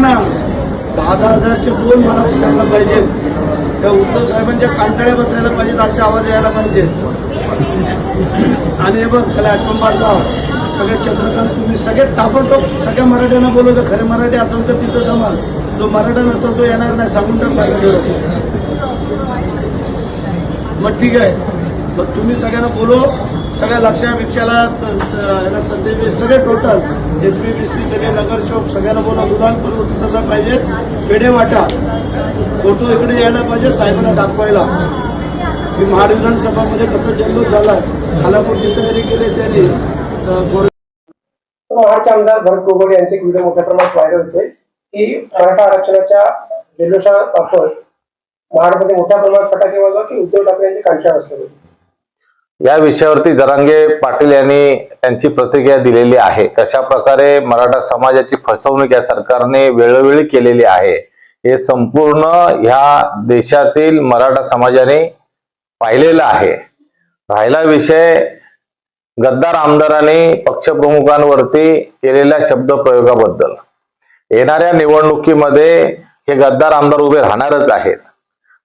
ना दहा दहा हजारचे दोन मला सुधारला पाहिजे. त्या उद्धव साहेबांच्या कांटाळ्या बसायला पाहिजेत असे आवाज यायला पाहिजे. आणि हे बघ त्याला आठवण सगळे चंद्रकांत तुम्ही सगळे ताबडतोब सगळ्या मराठ्यांना बोलवतो खरे मराठी असेल तर तिथं जमा. जो मराठा नसेल तो येणार नाही सांगून टाक सांगितलं मग ठीक आहे. मग तुम्ही सगळ्यांना बोलो. सगळ्या लक्ष्या भिक्षाला संदेश सगळे total S P B C सगळे नगर सगळ्यांना बोला अनुदान पुरवठा पाहिजे. पेढे वाटा. फोटो इकडे यायला पाहिजे साहेबांना दाखवायला. मी महाड विधानसभामध्ये कसं जल्लोष झाला खालापूर जिथं जरी गेले त्यांनी महाडचे आमदार भरत गोगोडे यांचे एक व्हिडिओ मोठ्या प्रमाणात व्हायरल होते. की मराठा आरक्षणाच्या जल्लोषाबाबत महाडमध्ये मोठ्या प्रमाणात फटाके वाजवा की उद्धव ठाकरे यांची कांक्षा असते या विषयावरती जरांगे पाटील यांनी त्यांची प्रतिक्रिया दिलेली आहे. कशा प्रकारे मराठा समाजाची फसवणूक या सरकारने वेळोवेळी केलेली आहे हे संपूर्ण ह्या देशातील मराठा समाजाने पाहिलेलं आहे. राहिला विषय गद्दार आमदारांनी पक्षप्रमुखांवरती केलेल्या शब्द प्रयोगाबद्दल. येणाऱ्या निवडणुकीमध्ये हे गद्दार आमदार उभे राहणारच आहेत.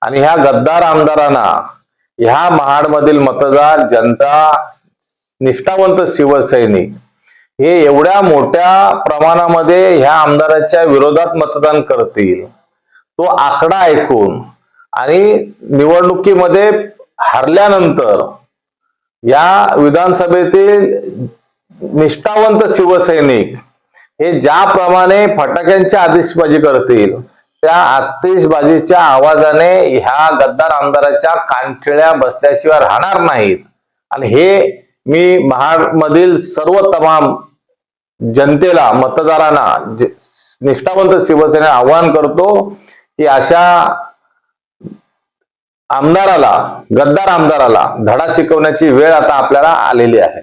आणि ह्या गद्दार आमदारांना ह्या महाडमधील मतदार जनता निष्ठावंत शिवसैनिक हे एवढ्या मोठ्या प्रमाणामध्ये ह्या आमदाराच्या विरोधात मतदान करतील. तो आकडा ऐकून आणि निवडणुकीमध्ये हरल्यानंतर या विधानसभेतील निष्ठावंत शिवसैनिक हे ज्याप्रमाणे फटाक्यांची आतिषबाजी करतील त्या आतिषबाजीच्या आवाजाने ह्या गद्दार आमदाराच्या कानठिळ्या बसल्याशिवाय राहणार नाहीत. आणि हे मी महाडमधील सर्व तमाम जनतेला मतदारांना निष्ठावंत शिवसेना आवाहन करतो की अशा आमदाराला गद्दार आमदाराला धडा शिकवण्याची वेळ आता आपल्याला आलेली आहे.